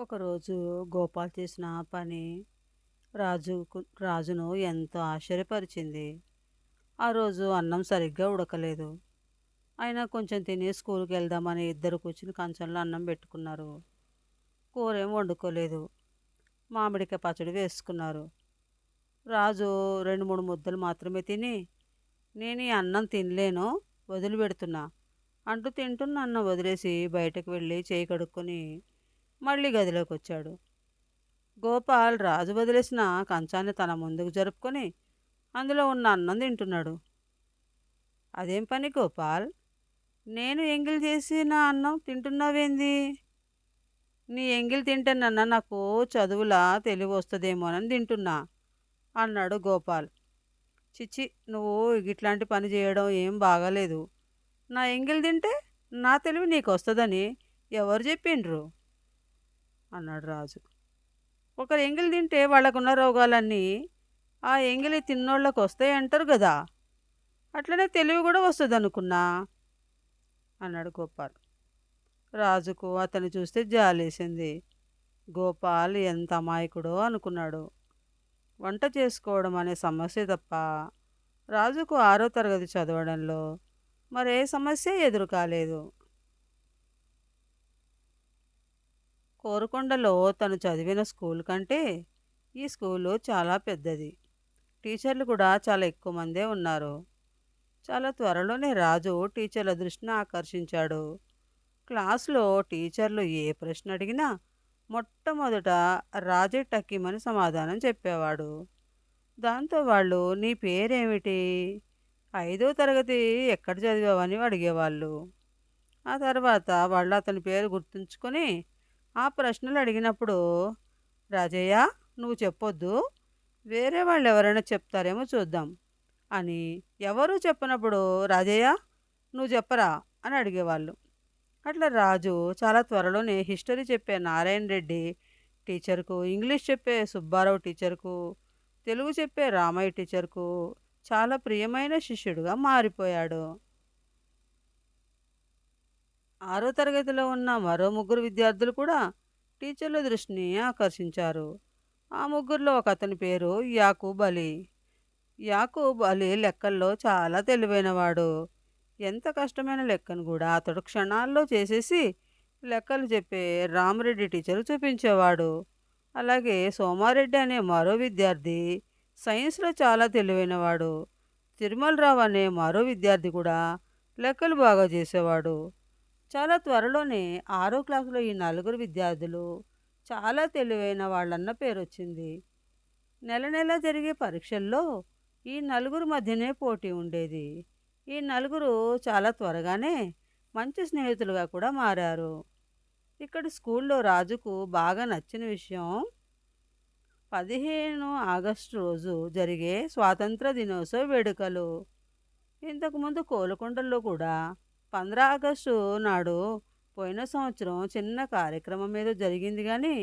ఒకరోజు గోపాల్ చేసిన పని రాజుకు రాజును ఎంతో ఆశ్చర్యపరిచింది. ఆ రోజు అన్నం సరిగ్గా ఉడకలేదు. అయినా కొంచెం తిని స్కూల్కి వెళ్దామని ఇద్దరు కూర్చుని కంచంలో అన్నం పెట్టుకున్నారు. కూర ఏం వండుకోలేదు. మామిడికాయ పచ్చడి వేసుకున్నారు. రాజు రెండు మూడు ముద్దలు మాత్రమే తిని నేను ఈ అన్నం తినలేను వదిలిపెడుతున్నా అంటూ తింటున్న అన్నం వదిలేసి బయటకు వెళ్ళి చేయి కడుక్కొని మళ్ళీ గదిలోకి వచ్చాడు గోపాల్ రాజు వదిలేసిన కంచాన్ని తన ముందుకు జరుపుకొని అందులో ఉన్న అన్నం తింటున్నాడు. అదేం పని గోపాల్? నేను ఎంగిల్ చేసిన అన్నం తింటున్నావేంది? నీ ఎంగిల్ తింటానన్నా నాకు చదువులా తెలివి వస్తుందేమోనని తింటున్నా అన్నాడు గోపాల్. చిచ్చి నువ్వు ఇట్లాంటి పని చేయడం ఏం బాగాలేదు. నా ఎంగిల్ తింటే నా తెలివి నీకు వస్తుందని ఎవరు చెప్పిండ్రు? అన్నాడు రాజు. ఒకరు ఎంగిలి తింటే వాళ్ళకున్న రోగాలన్నీ ఆ ఎంగిలి తిన్నోళ్ళకు వస్తాయి అంటారు కదా. అట్లనే తెలివి కూడా వస్తుంది అనుకున్నా అన్నాడు గోపాల్. రాజుకు అతను చూస్తే జాలేసింది. గోపాల్ ఎంత అమాయకుడో అనుకున్నాడు. వంట చేసుకోవడం అనే సమస్య తప్ప రాజుకు ఆరో తరగతి చదవడంలో మరే సమస్య ఎదురు కాలేదు కోరుకొండలో తను చదివిన స్కూల్ కంటే ఈ స్కూలు చాలా పెద్దది. టీచర్లు కూడా చాలా ఎక్కువ మందే ఉన్నారు. చాలా త్వరలోనే రాజు టీచర్ల దృష్టిని ఆకర్షించాడు. క్లాస్లో టీచర్లు ఏ ప్రశ్న అడిగినా మొట్టమొదట రాజే టక్కిమని సమాధానం చెప్పేవాడు. దాంతో వాళ్ళు నీ పేరేమిటి? ఐదో తరగతి ఎక్కడ చదివావని అడిగేవాళ్ళు. ఆ తర్వాత వాళ్ళు అతని పేరు గుర్తుంచుకొని ఆ ప్రశ్నలు అడిగినప్పుడు రాజయ్య నువ్వు చెప్పొద్దు. వేరే వాళ్ళు ఎవరైనా చెప్తారేమో చూద్దాం. అని ఎవరు చెప్పినప్పుడు రాజయ్య నువ్వు చెప్పరా? అని అడిగేవాళ్ళు. అట్లా రాజు చాలా త్వరలోనే హిస్టరీ చెప్పే నారాయణ రెడ్డి టీచర్కు ఇంగ్లీష్ చెప్పే సుబ్బారావు టీచర్కు తెలుగు చెప్పే రామయ్య టీచర్కు చాలా ప్రియమైన శిష్యుడుగా మారిపోయాడు. ఆరో తరగతిలో ఉన్న మరో ముగ్గురు విద్యార్థులు కూడా టీచర్ల దృష్టిని ఆకర్షించారు. ఆ ముగ్గురిలో ఒక అతని పేరు యాకూబ్ అలీ. యాకూబ్ అలీ లెక్కల్లో చాలా తెలివైనవాడు. ఎంత కష్టమైన లెక్కను కూడా అతడు క్షణాల్లో చేసేసి లెక్కలు చెప్పే రామరెడ్డి టీచర్ చూపించేవాడు. అలాగే సోమారెడ్డి అనే మరో విద్యార్థి సైన్స్లో చాలా తెలివైనవాడు. తిరుమలరావు అనే మరో విద్యార్థి కూడా లెక్కలు బాగా చేసేవాడు. చాలా త్వరలోనే ఆరో క్లాసులో ఈ నలుగురు విద్యార్థులు చాలా తెలివైన వాళ్ళన్న పేరు వచ్చింది నెల నెల జరిగే పరీక్షల్లో ఈ నలుగురు మధ్యనే పోటీ ఉండేది. ఈ నలుగురు చాలా త్వరగానే మంచి స్నేహితులుగా కూడా మారారు. ఇక్కడ స్కూల్లో రాజుకు బాగా నచ్చిన విషయం పదిహేను ఆగస్టు రోజు జరిగే స్వాతంత్ర దినోత్సవ వేడుకలు. ఇంతకుముందు కోలుకొండల్లో కూడా పంద్రా ఆగస్టు నాడు పోయిన సంవత్సరం చిన్న కార్యక్రమం మీద జరిగింది కానీ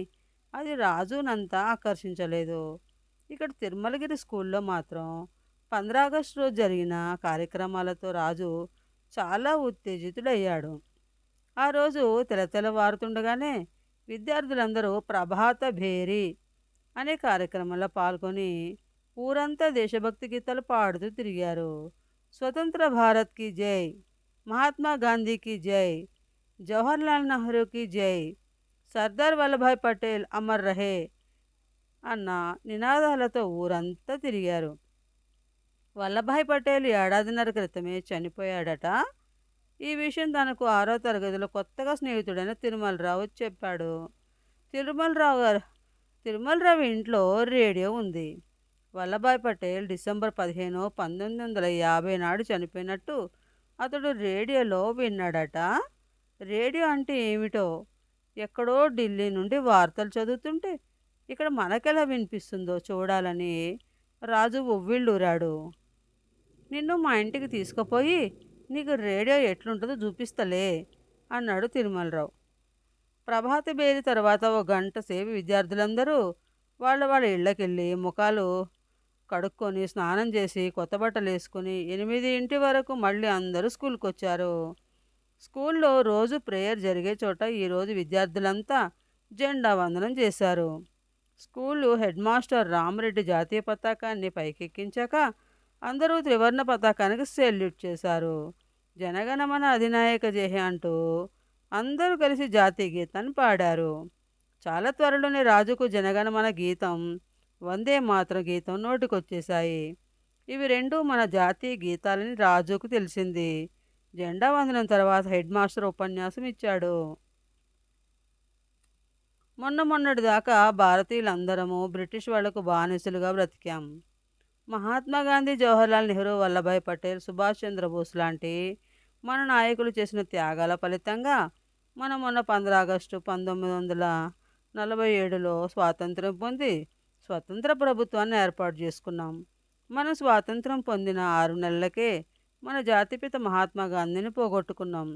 అది రాజునంతా ఆకర్షించలేదు. ఇక్కడ తిరుమలగిరి స్కూల్లో మాత్రం పంద్రా ఆగస్టు రోజు జరిగిన కార్యక్రమాలతో రాజు చాలా ఉత్తేజితుడయ్యాడు. ఆ రోజు తెలతెలవారుతుండగానే విద్యార్థులందరూ ప్రభాత భేరి అనే కార్యక్రమంలో పాల్గొని ఊరంతా దేశభక్తి గీతాలు పాడుతూ తిరిగారు. స్వతంత్ర భారత్కి జై! మహాత్మా గాంధీకి జై. జవహర్లాల్ నెహ్రూకి జై. సర్దార్ వల్లభాయ్ పటేల్ అమర్ రహే అన్న నినాదాలతో ఊరంతా తిరిగారు. వల్లభాయ్ పటేల్ ఏడాదిన్నర క్రితమే చనిపోయాడట. ఈ విషయం తనకు ఆరో తరగతిలో కొత్తగా స్నేహితుడైన తిరుమలరావు చెప్పాడు. తిరుమలరావు గారు తిరుమలరావు ఇంట్లో రేడియో ఉంది. వల్లభాయ్ పటేల్ డిసెంబర్ పదిహేను పంతొమ్మిది వందల యాభై నాడు చనిపోయినట్టు అతడు రేడియోలో విన్నాడట. రేడియో అంటే ఏమిటో? ఎక్కడో ఢిల్లీ నుండి వార్తలు చదువుతుంటే ఇక్కడ మనకెలా వినిపిస్తుందో చూడాలని రాజు ఉవ్విళ్ళూరాడు. నిన్ను మా ఇంటికి తీసుకుపోయి నీకు రేడియో ఎట్లుంటుందో చూపిస్తలే అన్నాడు తిరుమలరావు. ప్రభాత బేరి తర్వాత ఓ గంట సేపు విద్యార్థులందరూ వాళ్ళ వాళ్ళ ఇళ్ళకెళ్ళి ముఖాలు కడుక్కొని స్నానం చేసి కొత్త బట్టలు వేసుకుని ఎనిమిది ఇంటి వరకు మళ్ళీ అందరూ స్కూల్కి వచ్చారు స్కూల్లో రోజు ప్రేయర్ జరిగే చోట ఈరోజు విద్యార్థులంతా జెండా వందనం చేశారు. స్కూలు హెడ్ మాస్టర్ రామరెడ్డి జాతీయ పతాకాన్ని పైకెక్కించాక అందరూ త్రివర్ణ పతాకానికి సెల్యూట్ చేశారు. జనగణమన అధినాయక జయ అంటూ అందరూ కలిసి జాతీయ గీతాన్ని పాడారు. చాలా త్వరలోనే రాజుకు జనగణమన గీతం వందే మాతృ గీతం నోటికొచ్చేశాయి. ఇవి రెండు మన జాతీయ గీతాలని రాజుకు తెలిసింది. జెండా వందనం తర్వాత హెడ్ మాస్టర్ ఉపన్యాసం ఇచ్చాడు. మొన్న మొన్నటి దాకా భారతీయులందరము బ్రిటిష్ వాళ్ళకు బానిసలుగా బ్రతికాం. మహాత్మా గాంధీ జవహర్లాల్ నెహ్రూ వల్లభాయ్ పటేల్ సుభాష్ చంద్రబోస్ లాంటి మన నాయకులు చేసిన త్యాగాల ఫలితంగా మనం మొన్న పంద్ర ఆగస్టు పంతొమ్మిది వందల నలభై ఏడులో స్వాతంత్రం పొంది స్వతంత్ర ప్రభుత్వాన్ని ఏర్పాటు చేసుకున్నాం. మనం స్వాతంత్రం పొందిన ఆరు నెలలకే మన జాతిపిత మహాత్మా గాంధీని పోగొట్టుకున్నాం.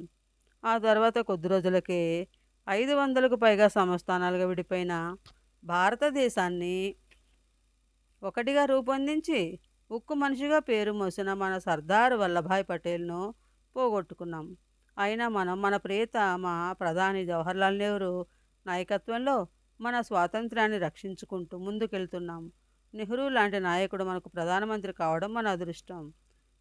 ఆ తర్వాత కొద్ది రోజులకే ఐదు వందలకు పైగా సంస్థానాలుగా విడిపోయిన భారతదేశాన్ని ఒకటిగా రూపొందించి ఉక్కు మనిషిగా పేరు మోసిన మన సర్దార్ వల్లభాయ్ పటేల్ను పోగొట్టుకున్నాం. అయినా మనం మన ప్రియతమ ప్రధాని జవహర్లాల్ నెహ్రూ నాయకత్వంలో మన స్వాతంత్రాన్ని రక్షించుకుంటూ ముందుకెళ్తున్నాం. నెహ్రూ లాంటి నాయకుడు మనకు ప్రధానమంత్రి కావడం మన అదృష్టం.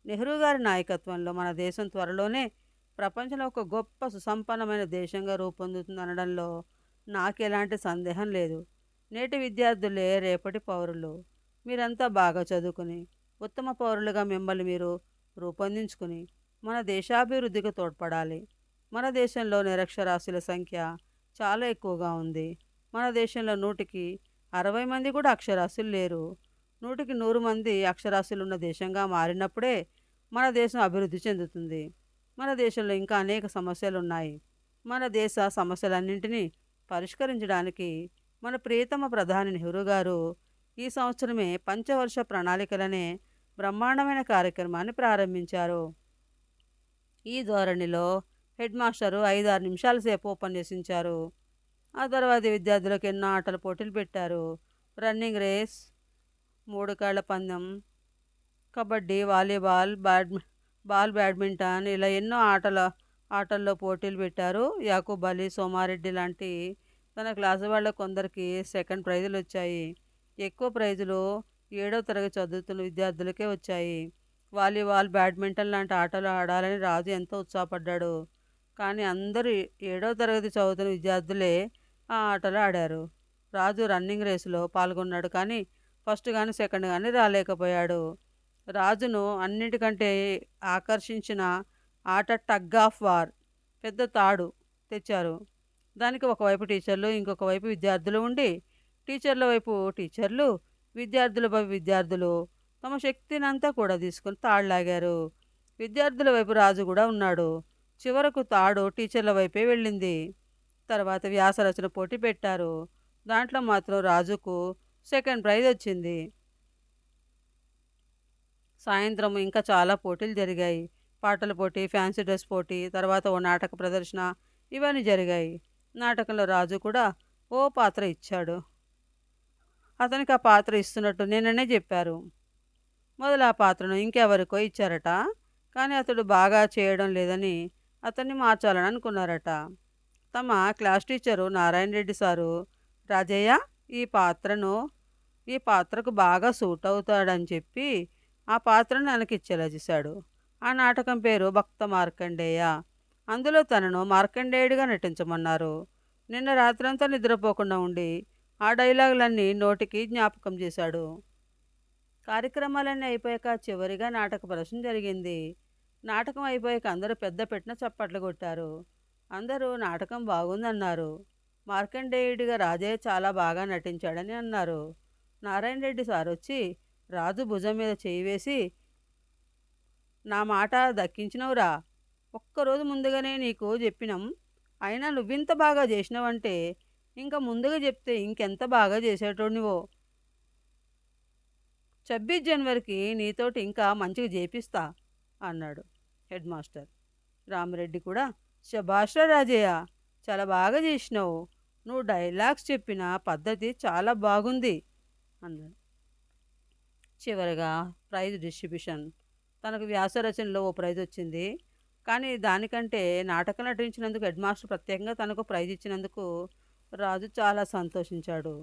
నెహ్రూ గారి నాయకత్వంలో మన దేశం త్వరలోనే ప్రపంచంలో ఒక గొప్ప సుసంపన్నమైన దేశంగా రూపొందుతుందనడంలో నాకు ఎలాంటి సందేహం లేదు. నేటి విద్యార్థులే రేపటి పౌరులు. మీరంతా బాగా చదువుకుని ఉత్తమ పౌరులుగా మిమ్మల్ని మీరు రూపొందించుకుని మన దేశాభివృద్ధికి తోడ్పడాలి. మన దేశంలో నిరక్షరాస్యుల సంఖ్య చాలా ఎక్కువగా ఉంది. మన దేశంలో నూటికి అరవై మంది కూడా అక్షరాస్యులు లేరు. నూటికి నూరు మంది అక్షరాస్యులు ఉన్న దేశంగా మారినప్పుడే మన దేశం అభివృద్ధి చెందుతుంది. మన దేశంలో ఇంకా అనేక సమస్యలు ఉన్నాయి మన దేశ సమస్యలన్నింటినీ పరిష్కరించడానికి మన ప్రియతమ ప్రధాని నెహ్రూ గారు ఈ సంవత్సరమే పంచవర్ష ప్రణాళికలనే బ్రహ్మాండమైన కార్యక్రమాన్ని ప్రారంభించారు. ఈ ధోరణిలో హెడ్ మాస్టరు ఐదారు నిమిషాల సేపు ఉపన్యసించారు. ఆ తర్వాత విద్యార్థులకు ఎన్నో ఆటల పోటీలు పెట్టారు. రన్నింగ్ రేస్ మూడు కాళ్ళ పందెం kabaddi volleyball bad ball badminton ఇలా ఎన్నో ఆటల ఆటల్లో పోటీలు పెట్టారు. యాకూబ్ అలీ సోమారెడ్డి లాంటి తన క్లాసు వాళ్ళ కొందరికి సెకండ్ ప్రైజులు వచ్చాయి. ఎక్కువ ప్రైజులు ఏడో తరగతి చదువుతున్న విద్యార్థులకే వచ్చాయి. వాలీబాల్ బ్యాడ్మింటన్ లాంటి ఆటలు ఆడాలని రాజు ఎంతో ఉత్సాహపడ్డాడు. కానీ అందరూ ఏడో తరగతి చదువుతున్న విద్యార్థులే ఆ ఆటలు ఆడారు. రాజు రన్నింగ్ రేసులో పాల్గొన్నాడు కానీ ఫస్ట్ కానీ సెకండ్ కానీ రాలేకపోయాడు. రాజును అన్నిటికంటే ఆకర్షించిన ఆట టగ్ ఆఫ్ వార్ పెద్ద తాడు తెచ్చారు. దానికి ఒకవైపు టీచర్లు ఇంకొక వైపు విద్యార్థులు ఉండి టీచర్ల వైపు టీచర్లు విద్యార్థుల వైపు విద్యార్థులు తమ శక్తినంతా కూడా తీసుకుని తాడు లాగారు. విద్యార్థుల వైపు రాజు కూడా ఉన్నాడు. చివరకు తాడు టీచర్ల వైపే వెళ్ళింది. తర్వాత వ్యాసరచన పోటీ పెట్టారు. దాంట్లో మాత్రం రాజుకు సెకండ్ ప్రైజ్ వచ్చింది. సాయంత్రం ఇంకా చాలా పోటీలు జరిగాయి. పాటల పోటీ ఫ్యాన్సీ డ్రెస్ పోటీ తర్వాత ఓ నాటక ప్రదర్శన ఇవన్నీ జరిగాయి. నాటకంలో రాజు కూడా ఓ పాత్ర ఇచ్చాడు. అతనికి ఆ పాత్ర ఇస్తున్నట్టు నిన్ననే చెప్పారు. మొదలు ఆ పాత్రను ఇంకెవరికో ఇచ్చారట. కానీ అతడు బాగా చేయడం లేదని అతన్ని మార్చాలని అనుకున్నారట. తమ class teacher Narayana Reddy sir Rajaiah ఈ పాత్రను ఈ పాత్రకు బాగా సూట్ అవుతాడని చెప్పి ఆ పాత్రను వెనకిచ్చేలా చేశాడు ఆ నాటకం పేరు భక్త మార్కండేయ. అందులో తనను మార్కండేయుడిగా నటించమన్నారు. నిన్న రాత్రంతా నిద్రపోకుండా ఉండి ఆ డైలాగులన్నీ నోటికి జ్ఞాపకం చేశాడు. కార్యక్రమాలన్నీ అయిపోయాక చివరిగా నాటక ప్రదర్శన జరిగింది. నాటకం అయిపోయాక అందరూ పెద్ద పెట్టిన చప్పట్లు కొట్టారు. అందరూ నాటకం బాగుందన్నారు. మార్కండేయుడిగా రాజయ్య చాలా బాగా నటించాడని అన్నారు. నారాయణ రెడ్డి సార్ వచ్చి రాజు భుజం మీద చేయి వేసి నా మాట దక్కించినవురా. ఒక్కరోజు ముందుగానే నీకు చెప్పినాం. అయినా నువ్వింత బాగా చేసినావంటే ఇంకా ముందుగా చెప్తే ఇంకెంత బాగా చేసేటోడివో ఛబ్బీస్ జనవరికి నీతోటి ఇంకా మంచిగా చేపిస్తా అన్నాడు హెడ్ మాస్టర్. రామరెడ్డి కూడా శభాష్రా రాజయ్య చాలా బాగా చేసినావు. నువ్వు డైలాగ్స్ చెప్పిన పద్ధతి చాలా బాగుంది అన్నాడు. చివరిగా ప్రైజ్ డిస్ట్రిబ్యూషన్. తనకు వ్యాస రచనలో ఓ ప్రైజ్ వచ్చింది. కానీ దానికంటే నాటకం నటించినందుకు హెడ్ మాస్టర్ ప్రత్యేకంగా తనకు ప్రైజ్ ఇచ్చినందుకు రాజు చాలా సంతోషించాడు.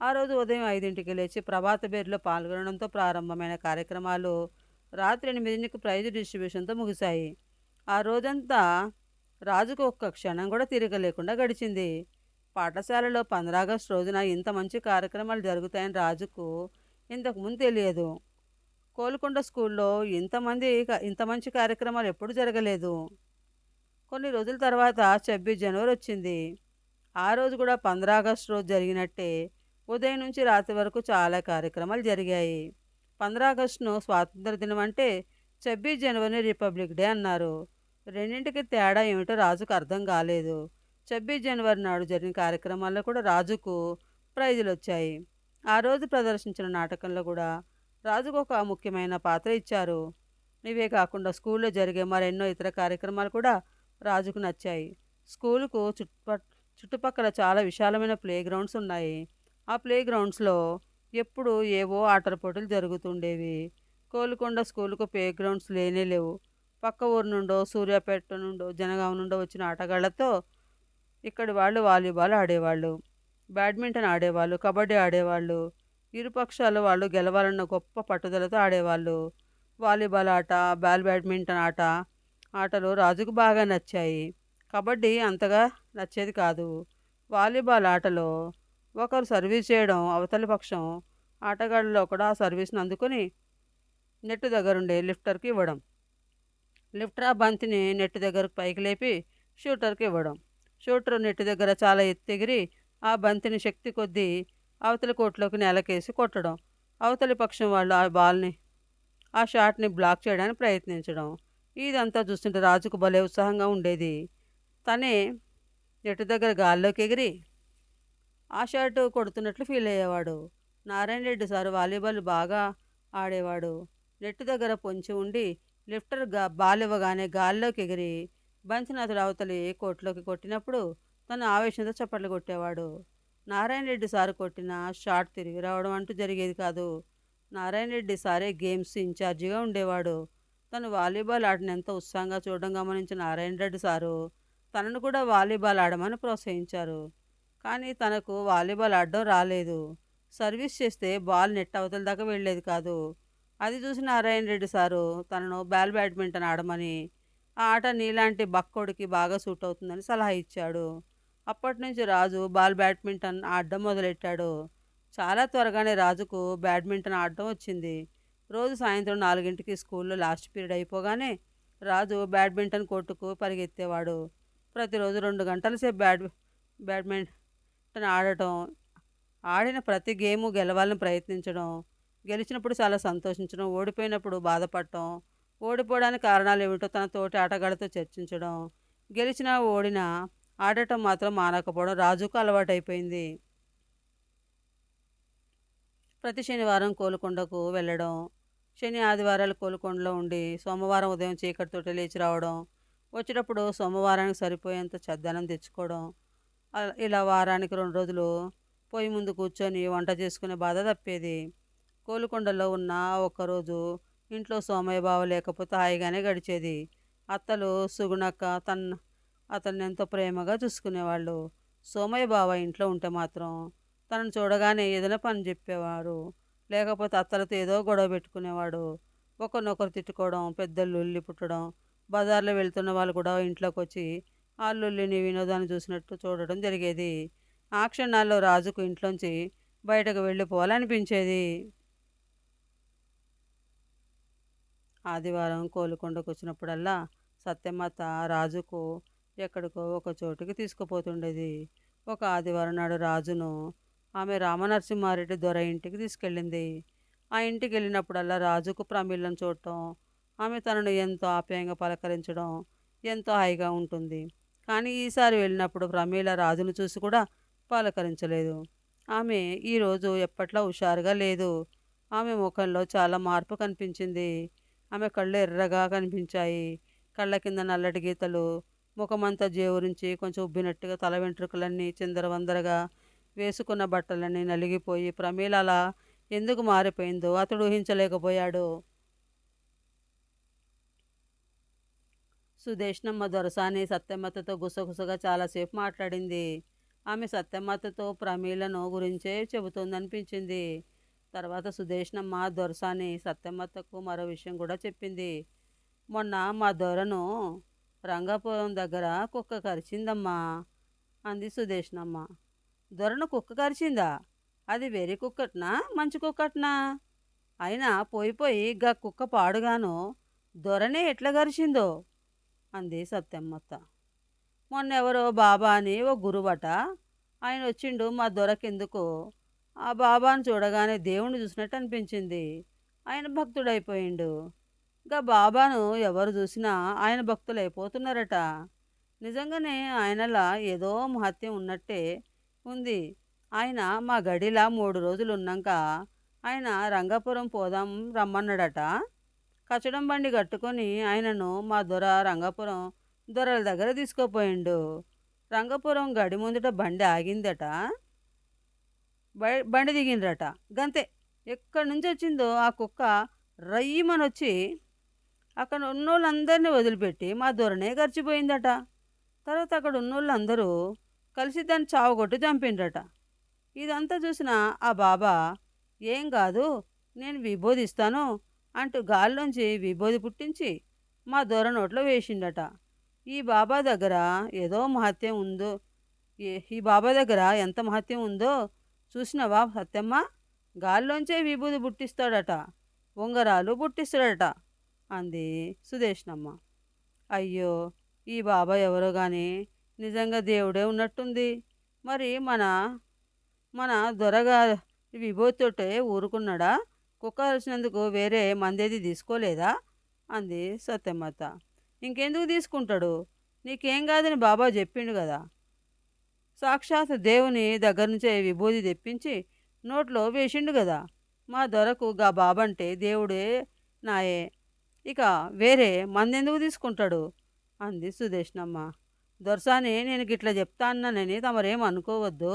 ఆ రోజు ఉదయం ఐదింటికి లేచి ప్రభాత బేరులో పాల్గొనడంతో ప్రారంభమైన కార్యక్రమాలు రాత్రి ఎనిమిదింటికి ప్రైజ్ డిస్ట్రిబ్యూషన్తో ముగిశాయి. ఆ రోజంతా రాజుకు ఒక్క క్షణం కూడా తిరగలేకుండా గడిచింది. పాఠశాలలో ఆగస్టు రోజున ఇంత మంచి కార్యక్రమాలు జరుగుతాయని రాజుకు ఇంతకుముందు తెలియదు. కోలుకొండ స్కూల్లో ఇంతమంది ఇంత మంచి కార్యక్రమాలు ఎప్పుడు జరగలేదు. కొన్ని రోజుల తర్వాత ఛబ్బీస్ జనవరి వచ్చింది. ఆ రోజు కూడా ఆగస్టు రోజు జరిగినట్టే ఉదయం నుంచి రాత్రి వరకు చాలా కార్యక్రమాలు జరిగాయి. ఆగస్టును స్వాతంత్ర దినం అంటే ఛబ్బీస్ జనవరి రిపబ్లిక్ డే అన్నారు. రెండింటికి తేడా ఏమిటో రాజుకు అర్థం కాలేదు. ఛబ్బీస్ జనవరి నాడు జరిగిన కార్యక్రమాల్లో కూడా రాజుకు ప్రైజులు వచ్చాయి. ఆ రోజు ప్రదర్శించిన నాటకంలో కూడా రాజుకు ఒక ముఖ్యమైన పాత్ర ఇచ్చారు. ఇవే కాకుండా స్కూల్లో జరిగే మరెన్నో ఇతర కార్యక్రమాలు కూడా రాజుకు నచ్చాయి. స్కూలుకు చుట్టుప చుట్టుపక్కల చాలా విశాలమైన ప్లే గ్రౌండ్స్ ఉన్నాయి. ఆ ప్లే గ్రౌండ్స్లో ఎప్పుడు ఏవో ఆటల పోటీలు జరుగుతుండేవి. కోలుకొండ స్కూలుకు ప్లే గ్రౌండ్స్ లేనే లేవు. పక్క ఊరు నుండో సూర్యాపేట నుండో జనగాం నుండో వచ్చిన ఆటగాళ్ళతో ఇక్కడి వాళ్ళు వాలీబాల్ ఆడేవాళ్ళు బ్యాడ్మింటన్ ఆడేవాళ్ళు కబడ్డీ ఆడేవాళ్ళు ఇరుపక్షాలు వాళ్ళు గెలవాలన్న గొప్ప పట్టుదలతో ఆడేవాళ్ళు. వాలీబాల్ ఆట బాల్ బ్యాడ్మింటన్ ఆట ఆటలు రాజుకు బాగా నచ్చాయి. కబడ్డీ అంతగా నచ్చేది కాదు. వాలీబాల్ ఆటలో ఒకరు సర్వీస్ చేయడం అవతలి పక్షం ఆటగాళ్ళలో కూడా ఆ సర్వీస్ని అందుకొని నెట్ దగ్గరుండే లిఫ్టర్కి ఇవ్వడం. లిఫ్టర్ ఆ బంతిని నెట్ దగ్గరకు పైకి లేపి షూటర్కి ఇవ్వడం. షూటర్ నెట్ దగ్గర చాలా ఎత్తిగిరి ఆ బంతిని శక్తి కొద్దీ అవతలి కోట్లోకి నెలకేసి కొట్టడం. అవతలి పక్షం వాళ్ళు ఆ బాల్ని ఆ షాట్ని బ్లాక్ చేయడానికి ప్రయత్నించడం. ఇదంతా చూస్తుంటే రాజుకు భలే ఉత్సాహంగా ఉండేది. తనే నెట్ దగ్గర గాల్లోకి ఎగిరి ఆ షాట్ కొడుతున్నట్లు ఫీల్ అయ్యేవాడు. నారాయణ రెడ్డి సార్ వాలీబాల్ బాగా ఆడేవాడు. నెట్ దగ్గర పొంచి ఉండి లిఫ్టర్గా బాల్ ఇవ్వగానే గాల్లోకి ఎగిరి బంచినాథుడు అవతలి కోట్లోకి కొట్టినప్పుడు తను ఆవేశంతో చప్పట్లు కొట్టేవాడు. నారాయణ రెడ్డి సారు కొట్టిన షాట్ తిరిగి రావడం అంటూ జరిగేది కాదు. నారాయణ రెడ్డి సారే గేమ్స్ ఇన్ఛార్జిగా ఉండేవాడు. తను వాలీబాల్ ఆటను ఎంతో ఉత్సాహంగా చూడడం గమనించిన నారాయణ రెడ్డి సారు తనను కూడా వాలీబాల్ ఆడమని ప్రోత్సహించారు. కానీ తనకు వాలీబాల్ ఆడడం రాలేదు. సర్వీస్ చేస్తే బాల్ నెట్ అవతల దాకా వెళ్ళేది కాదు. అది చూసి నారాయణ రెడ్డి సారు తనను బాల్ బ్యాడ్మింటన్ ఆడమని ఆ ఆట నీలాంటి బక్కోడికి బాగా సూట్ అవుతుందని సలహా ఇచ్చాడు. అప్పటి నుంచి రాజు బాల్ బ్యాడ్మింటన్ ఆడడం మొదలెట్టాడు. చాలా త్వరగానే రాజుకు బ్యాడ్మింటన్ ఆడడం వచ్చింది. రోజు సాయంత్రం నాలుగింటికి స్కూల్లో లాస్ట్ పీరియడ్ అయిపోగానే రాజు బ్యాడ్మింటన్ కోర్టుకు పరిగెత్తేవాడు. ప్రతిరోజు రెండు గంటల సేపు బ్యాడ్ బ్యాడ్మింటన్ ఆడటం ఆడిన ప్రతి గేము గెలవాలని ప్రయత్నించడం గెలిచినప్పుడు చాలా సంతోషించడం ఓడిపోయినప్పుడు బాధపడటం ఓడిపోవడానికి కారణాలు ఏమిటో తన తోటి ఆటగాళ్ళతో చర్చించడం గెలిచినా ఓడినా ఆడటం మాత్రం మానకపోవడం రాజుకు అలవాటైపోయింది. ప్రతి శనివారం కోలుకొండకు వెళ్ళడం శని ఆదివారాలు కోలుకొండలో ఉండి సోమవారం ఉదయం చీకటితోటి లేచి రావడం వచ్చేటప్పుడు సోమవారానికి సరిపోయేంత చద్దనం తెచ్చుకోవడం ఇలా వారానికి రెండు రోజులు పొయ్యి ముందు కూర్చొని వంట చేసుకునే బాధ తప్పేది. కోలుకొండలో ఉన్న ఒక్కరోజు ఇంట్లో సోమయ్య బావ లేకపోతే హాయిగానే గడిచేది. అత్తలు సుగుణక్క తన అతన్ని ఎంతో ప్రేమగా చూసుకునేవాళ్ళు. సోమయ్య బావ ఇంట్లో ఉంటే మాత్రం తనను చూడగానే ఏదైనా పని చెప్పేవారు. లేకపోతే అత్తలతో ఏదో గొడవ పెట్టుకునేవాడు. ఒకరినొకరు తిట్టుకోవడం పెద్దలు ఉల్లి పుట్టడం బజార్లో వెళ్తున్న వాళ్ళు కూడా ఇంట్లోకి వచ్చి అల్లుల్లిని వినోదాన్ని చూసినట్టు చూడడం జరిగేది. ఆ క్షణాల్లో రాజుకు ఇంట్లోంచి బయటకు వెళ్ళిపోవాలనిపించేది. ఆదివారం కోలుకొండకు వచ్చినప్పుడల్లా సత్యమాత రాజుకు ఎక్కడికో ఒక చోటుకి తీసుకుపోతుండేది. ఒక ఆదివారం నాడు రాజును ఆమె రామనరసింహారెడ్డి దొర ఇంటికి తీసుకెళ్ళింది. ఆ ఇంటికి వెళ్ళినప్పుడల్లా రాజుకు ప్రమిళ్ళం చూడటం ఆమె తనను ఎంతో ఆప్యాయంగా పలకరించడం ఎంతో హాయిగా ఉంటుంది. కానీ ఈసారి వెళ్ళినప్పుడు ప్రమీల రాజును చూసి కూడా పలకరించలేదు. ఆమె ఈరోజు ఎప్పట్లా హుషారుగా లేదు. ఆమె ముఖంలో చాలా మార్పు కనిపించింది. ఆమె కళ్ళు ఎర్రగా కనిపించాయి. కళ్ళ కింద నల్లటి గీతలు ముఖమంతా జేవురించి కొంచెం ఉబ్బినట్టుగా తల వెంట్రుకలన్నీ చిందరవందరగా వేసుకున్న బట్టలన్నీ నలిగిపోయి ప్రమీల అలా ఎందుకు మారిపోయిందో? అతడు ఊహించలేకపోయాడు. సుదేష్ణమ్మ దొరసాని సత్యమ్మతతో గుసగుసగా చాలాసేపు మాట్లాడింది. ఆమె సత్యమ్మతతో ప్రమీలను గురించే చెబుతోందనిపించింది. తర్వాత సుదేష్ణమ్మ దొరసాని సత్యమ్మతకు మరో విషయం కూడా చెప్పింది. మొన్న మా దొరను రంగాపురం దగ్గర కుక్క కరిచిందమ్మా అంది సుదేష్ణమ్మ దొరను కుక్క కరిచిందా? అది వెర్రి కుక్కట్నా? మంచి కుక్కట్నా? అయినా పోయి పోయి గా కుక్క పాడుగాను దొరనే ఎట్లా గరిచిందో అంది సత్యమ్మత్త మొన్న ఎవరో బాబా అని ఓ గురువట ఆయన వచ్చిండు మా దొరకెందుకు? ఆ బాబాను చూడగానే దేవుణ్ణి చూసినట్టు అనిపించింది. ఆయన భక్తుడైపోయిండు. గా బాబాను ఎవరు చూసినా ఆయన భక్తులు అయిపోతున్నారట నిజంగానే ఆయనలా ఏదో మహత్యం ఉన్నట్టే ఉంది. ఆయన మా గడిలా మూడు రోజులు ఉన్నాక ఆయన రంగాపురం పోదాం రమ్మన్నాడట. కచ్చడం బండి కట్టుకొని ఆయనను మా దొర రంగాపురం దొరల దగ్గర తీసుకుపోయిండు. రంగపురం గడి ముందుట బండి ఆగిందట. బండి దిగిండ్రట. గంతే. ఎక్కడి నుంచి వచ్చిందో ఆ కుక్క రయ్యమని వచ్చి అక్కడ ఉన్నోళ్ళందరినీ వదిలిపెట్టి మా దొరనే గడిచిపోయిందట. తర్వాత అక్కడ ఉన్నోళ్ళందరూ కలిసి దాన్ని చావగొట్టి చంపిండ్రట. ఇదంతా చూసిన ఆ బాబా ఏం కాదు నేను విభోదిస్తాను అంటూ గాల్లోంచి విభోది పుట్టించి మా దొర నోట్లో వేసిండట. ఈ బాబా దగ్గర ఏదో మహత్యం ఉందో ఈ బాబా దగ్గర ఎంత మహత్యం ఉందో చూసినవా సత్యమ్మ? గాల్లోంచే విభూది పుట్టిస్తాడట ఉంగరాలు పుట్టిస్తాడట అంది సుదేష్ణమ్మ అయ్యో ఈ బాబా ఎవరో కానీ నిజంగా దేవుడే ఉన్నట్టుంది. మరి మన మన దొరగా విభూతితోటే ఊరుకున్నాడా? కుక్క వచ్చినందుకు వేరే మందేది తీసుకోలేదా? అంది సత్యమ్మత ఇంకెందుకు తీసుకుంటాడు? నీకేం కాదని బాబా చెప్పిండు కదా. సాక్షాత్ దేవుని దగ్గర నుంచే విభూతి తెప్పించి నోట్లో వేసిండు కదా మా దొరకు గా బాబంటే దేవుడే నాయే. ఇక వేరే మందెందుకు తీసుకుంటాడు? అంది సుదేష్ణమ్మ దొరసాని నేను గిట్లా చెప్తా అన్నానని తమరేం అనుకోవద్దు.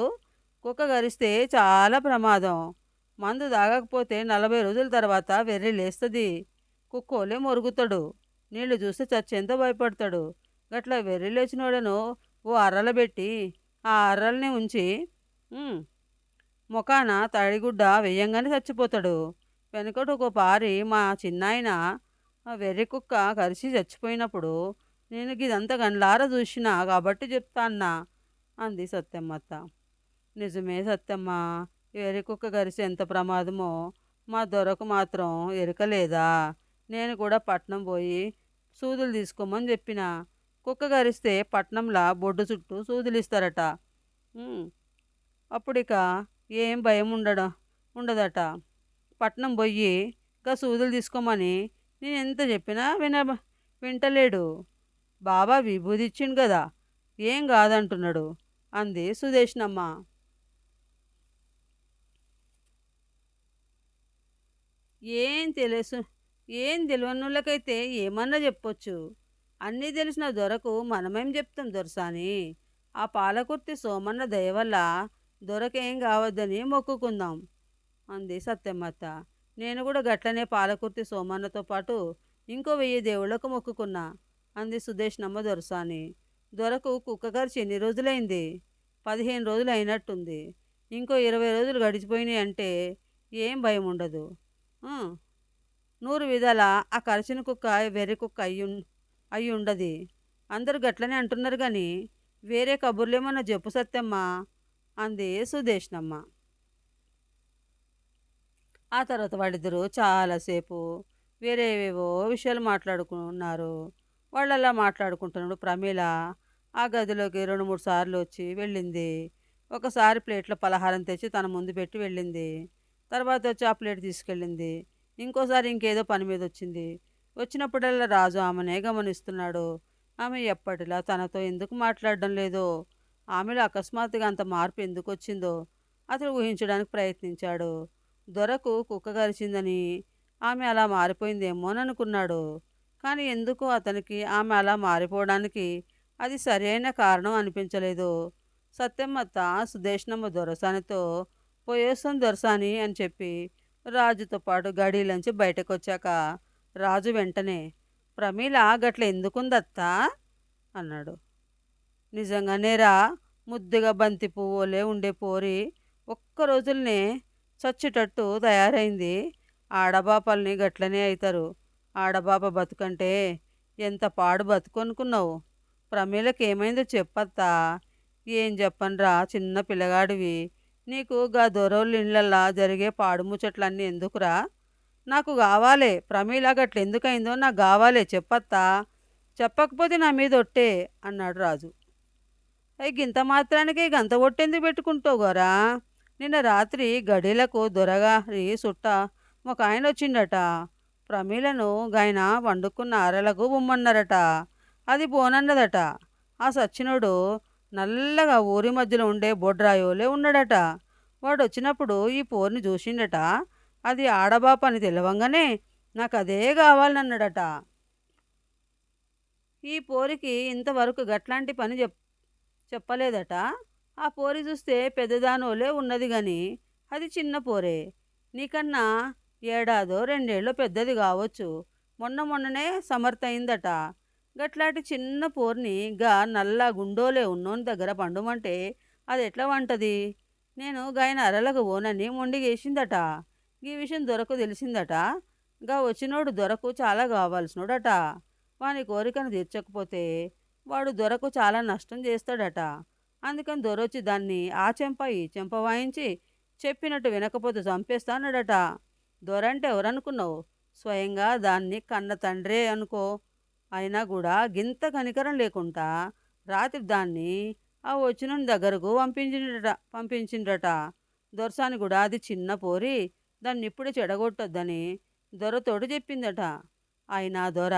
కుక్క గరిస్తే చాలా ప్రమాదం. మందు తాగకపోతే నలభై రోజుల తర్వాత వెర్రి లేస్తుంది. కుక్కోలే మొరుగుతాడు. నీళ్ళు చూస్తే చచ్చేంత భయపడతాడు. గట్ల వెర్రి లేచినోడను ఓ అరలబెట్టి ఆ అర్రల్ని ఉంచి ముఖాన తడిగుడ్డ వెయ్యంగానే చచ్చిపోతాడు. వెనకటి ఒక పారి మా చిన్నాయన వెర్రి కుక్క కరిచి చచ్చిపోయినప్పుడు నేను ఇదంతా గండ్లార చూసినా కాబట్టి చెప్తా అన్నా అంది సత్యమ్మత్త. నిజమే సత్యమ్మ వెర్రి కుక్క కరిసి ఎంత ప్రమాదమో మా దొరకు మాత్రం ఎరకలేదా? నేను కూడా పట్నం పోయి సూదులు తీసుకోమని చెప్పిన. కుక్క గరిస్తే పట్నంలా బొడ్డు చుట్టూ సూదులు ఇస్తారట అప్పుడిక ఏం భయం ఉండడం ఉండదట. పట్నం పోయి ఇంకా సూదులు తీసుకోమని నేను ఎంత చెప్పినా విన వింటలేడు. బాబా విభూది ఇచ్చిండు కదా ఏం కాదంటున్నాడు అంది సుదేష్నమ్మ. ఏం తెలుసు ఏం తెలియనులకైతే ఏమన్నా చెప్పొచ్చు. అన్నీ తెలిసిన దొరకు మనమేం చెప్తాం దొరసాని? ఆ పాలకుర్తి సోమన్న దయవల్ల దొరకేం కావద్దని మొక్కుకుందాం అంది సత్యమ్మత్త నేను కూడా గట్లనే పాలకుర్తి సోమన్నతో పాటు ఇంకో వెయ్యి దేవుళ్ళకు మొక్కుకున్నా అంది సుదేష్ణమ్మ దొరసాని. దొరకు కుక్క ఖర్చు ఎన్ని రోజులైంది? పదిహేను రోజులు అయినట్టుంది. ఇంకో ఇరవై రోజులు గడిచిపోయినాయి అంటే ఏం భయం ఉండదు. నూరు విధాల ఆ కరిచిన కుక్క వెర్రి కుక్క అయ్యి అయి ఉండది అందరు గట్లనే అంటున్నారు కానీ వేరే కబుర్లేమన్నా చెప్పు సత్యమ్మా అంది సుదేష్నమ్మ ఆ తర్వాత వాళ్ళిద్దరూ చాలాసేపు వేరేవేవో విషయాలు మాట్లాడుకున్నారు. వాళ్ళలా మాట్లాడుకుంటున్నాడు ప్రమీల. ఆ గదిలోకి రెండు మూడు సార్లు వచ్చి వెళ్ళింది. ఒకసారి ప్లేట్లో పలహారం తెచ్చి తన ముందు పెట్టి వెళ్ళింది. తర్వాత వచ్చి ఆ ప్లేట్ తీసుకెళ్ళింది. ఇంకోసారి ఇంకేదో పని మీద వచ్చింది. వచ్చినప్పుడల్లా రాజు ఆమెనే గమనిస్తున్నాడు. ఆమె ఎప్పటిలా తనతో ఎందుకు మాట్లాడడం లేదో ఆమెలో అకస్మాత్తుగా అంత మార్పు ఎందుకు వచ్చిందో అతడు ఊహించడానికి ప్రయత్నించాడు. దొరకు కుక్క గరిచిందని ఆమె అలా మారిపోయిందేమోననుకున్నాడు కానీ ఎందుకు అతనికి ఆమె అలా మారిపోవడానికి అది సరైన కారణం అనిపించలేదు. సత్యమ్మత్త సుదేష్ణమ్మ దొరసానితో పోయేస్తాం దొరసాని అని చెప్పి రాజుతో పాటు గడిలోంచి బయటకు వచ్చాక రాజు వెంటనే ప్రమీల గట్ల ఎందుకుందత్తా? అన్నాడు. నిజంగానేరా ముద్దుగా బంతి పువ్వులే ఉండే పోరి ఒక్క రోజులనే చచ్చేటట్టు తయారైంది. ఆడబాపల్ని గట్లనే అవుతారు ఆడబాప బతుకంటే ఎంత పాడు బతుకొనుకున్నావు? ప్రమీలకి ఏమైందో చెప్పత్తా. ఏం చెప్పనురా చిన్న పిల్లగాడివి. నీకు గా దొరవుల ఇళ్ళల్లా జరిగే పాడు ముచ్చట్లన్నీ ఎందుకురా? నాకు కావాలే. ప్రమీల గట్ల ఎందుకైందో నాకు కావాలే. చెప్పత్తా? చెప్పకపోతే నా మీద ఒట్టే అన్నాడు రాజు. అయ్యి గింత మాత్రానికి గంత ఒట్టెందుకు పెట్టుకుంటావు గోరా? నిన్న రాత్రి గడిలకు దొరగారి సుట్ట ఒక ఆయన వచ్చిండట. ప్రమీలను గాయన వండుకున్న అరలకు బొమ్మన్నారట. అది పోనన్నదట. ఆ సచ్చినోడు నల్లగా ఊరి మధ్యలో ఉండే బొడ్రాయోలే ఉన్నాడట. వాడు వచ్చినప్పుడు ఈ పోర్ని చూసిండట. అది ఆడబాప అని తెలవంగానే నాకు అదే కావాలన్నాడట. ఈ పోరికి ఇంతవరకు గట్లాంటి పని చెప్ చెప్పలేదట. ఆ పోరి చూస్తే పెద్దదానోలే ఉన్నది గాని అది చిన్న పోరే. నీకన్నా ఏడాదో రెండేళ్ళు పెద్దది కావచ్చు. మొన్న మొన్ననే సమర్థ అయిందట గట్లాంటి చిన్న పోర్ని గా నల్ల గుండోలే ఉన్నోని దగ్గర పండుమంటే అది ఎట్లా వంటది? నేను గాయన అరలకు ఓనని మొండిగేసిందట. ఈ విషయం దొరకు తెలిసిందట. ఇంకా వచ్చినోడు దొరకు చాలా కావాల్సినోడట. వాని కోరికను తీర్చకపోతే వాడు దొరకు చాలా నష్టం చేస్తాడట. అందుకని దొరొచ్చి దాన్ని ఆ చెంప ఈ చెంప వాయించి చెప్పినట్టు వినకపోతే చంపేస్తానడట. దొరంటే ఎవరనుకున్నావు? స్వయంగా దాన్ని కన్న తండ్రే అనుకో. అయినా కూడా గింత కనికరం లేకుండా రాత్రి దాన్ని ఆ వచ్చిన దగ్గరకు పంపించిండట పంపించిండట దొరసాని కూడా అది చిన్న పోరి దాన్ని ఇప్పుడే చెడగొట్టొద్దని దొరతోడు చెప్పిందట. అయినా దొర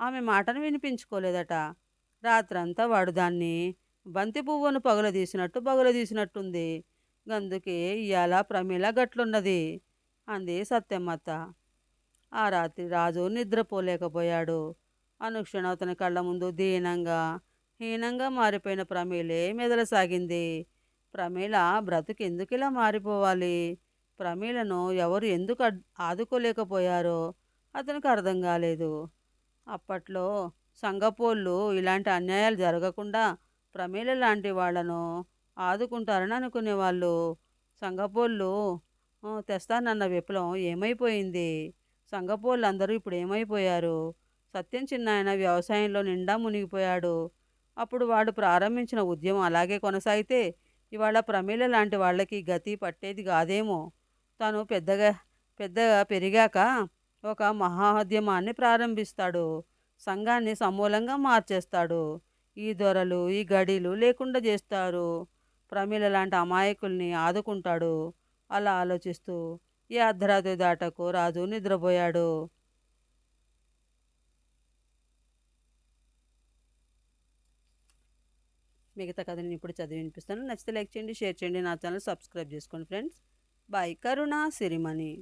ఆమె మాటను వినిపించుకోలేదట. రాత్రంతా వాడు దాన్ని బంతి పువ్వును పగులదీసినట్టు పగులదీసినట్టుంది గందుకే ఇవాళ ప్రమీల గట్లున్నది అంది సత్యమ్మత్త. ఆ రాత్రి రాజు నిద్రపోలేకపోయాడు. అనుక్షణం అతని కళ్ళ ముందు దీనంగా హీనంగా మారిపోయిన ప్రమీలే మెదలసాగింది. ప్రమీల బ్రతుకెందుకు ఇలా మారిపోవాలి? ప్రమీలను ఎవరు ఎందుకు ఆదుకోలేకపోయారో అతనికి అర్థం కాలేదు. అప్పట్లో సంగపోళ్ళు ఇలాంటి అన్యాయాలు జరగకుండా ప్రమీల లాంటి వాళ్ళను ఆదుకుంటారని అనుకునేవాళ్ళు. సంగపోళ్ళు తెస్తానన్న విప్లవం ఏమైపోయింది? సంగపోళ్ళు అందరూ ఇప్పుడు ఏమైపోయారు? సత్యం చిన్నాయన వ్యవసాయంలో నిండా మునిగిపోయాడు. అప్పుడు వాడు ప్రారంభించిన ఉద్యమం అలాగే కొనసాగితే ఇవాళ ప్రమీల లాంటి వాళ్ళకి గతి పట్టేది కాదేమో? తను పెద్దగా పెద్దగా పెరిగాక ఒక మహాద్యమాన్ని ప్రారంభిస్తాడు. సంఘాన్ని సమూలంగా మార్చేస్తాడు. ఈ దొరలు ఈ గడిలు లేకుండా చేస్తారు. ప్రమీల లాంటి అమాయకుల్ని ఆదుకుంటాడు. అలా ఆలోచిస్తూ ఈ అర్ధరాత్రి దాటకు రాజు నిద్రపోయాడు. మిగతా కథని ఇప్పుడు చదివి వినిపిస్తాను. నచ్చితే లైక్ చేయండి షేర్ చేయండి నా ఛానల్ సబ్స్క్రైబ్ చేసుకోండి ఫ్రెండ్స్. బాయ్ కరుణ సిరిమణి.